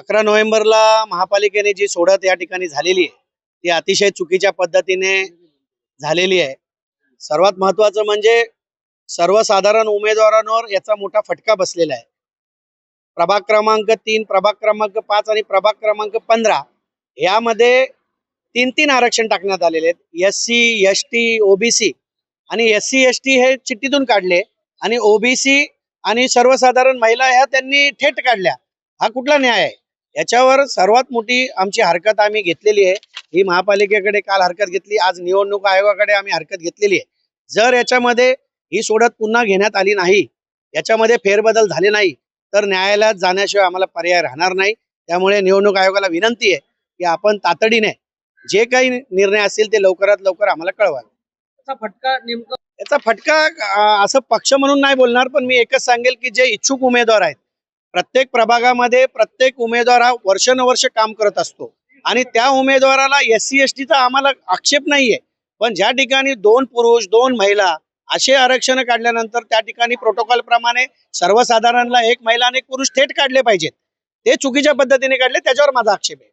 अकरा नोव्हेंबरला महापालिकेने जी सोडत या ठिकाणी झालेली आहे ती अतिशय चुकीच्या पद्धतीने झालेली आहे. सर्वात महत्वाचं म्हणजे सर्वसाधारण उमेदवारांवर याचा मोठा फटका बसलेला आहे. प्रभाग क्रमांक तीन प्रभाग क्रमांक पाच आणि प्रभाग क्रमांक पंधरा यामध्ये तीन तीन आरक्षण टाकण्यात आलेले आहेत. S C S T OBC आणि एस सी एस टी हे चिठ्ठीतून काढले आणि ओबीसी आणि सर्वसाधारण महिला ह्या त्यांनी थेट काढल्या. हा कुठला न्याय आहे? याच्यावर सर्वात मोठी आमची हरकत आम्ही घेतलेली आहे. ही महापालिकेकडे काल हरकत घेतली आज निवडणूक आयोगाकडे आम्ही हरकत घेतलेली आहे. जर याच्यामध्ये ही सोडत पुन्हा घेण्यात आली नाही याच्यामध्ये फेरबदल झाले नाही तर न्यायालयात जाण्याशिवाय आम्हाला पर्याय राहणार नाही. त्यामुळे निवडणूक आयोगाला विनंती आहे की आपण तातडीने जे काही निर्णय असतील ते लवकरात लवकर आम्हाला कळवावे. त्याचा फटका नेमका याचा फटका असं पक्ष म्हणून नाही बोलणार पण मी एकच सांगेल की जे इच्छुक उमेदवार आहेत प्रत्येक प्रभागामध्ये प्रत्येक उमेदवार हा वर्षानुवर्ष काम करत असतो. आणि त्या उमेदवाराला एस सी एस टीचा आम्हाला आक्षेप नाहीये. पण ज्या ठिकाणी दोन पुरुष दोन महिला असे आरक्षण काढल्यानंतर त्या ठिकाणी प्रोटोकॉल प्रमाणे सर्वसाधारणला एक महिला आणि एक पुरुष थेट काढले पाहिजेत. ते चुकीच्या पद्धतीने काढले त्याच्यावर माझा आक्षेप आहे.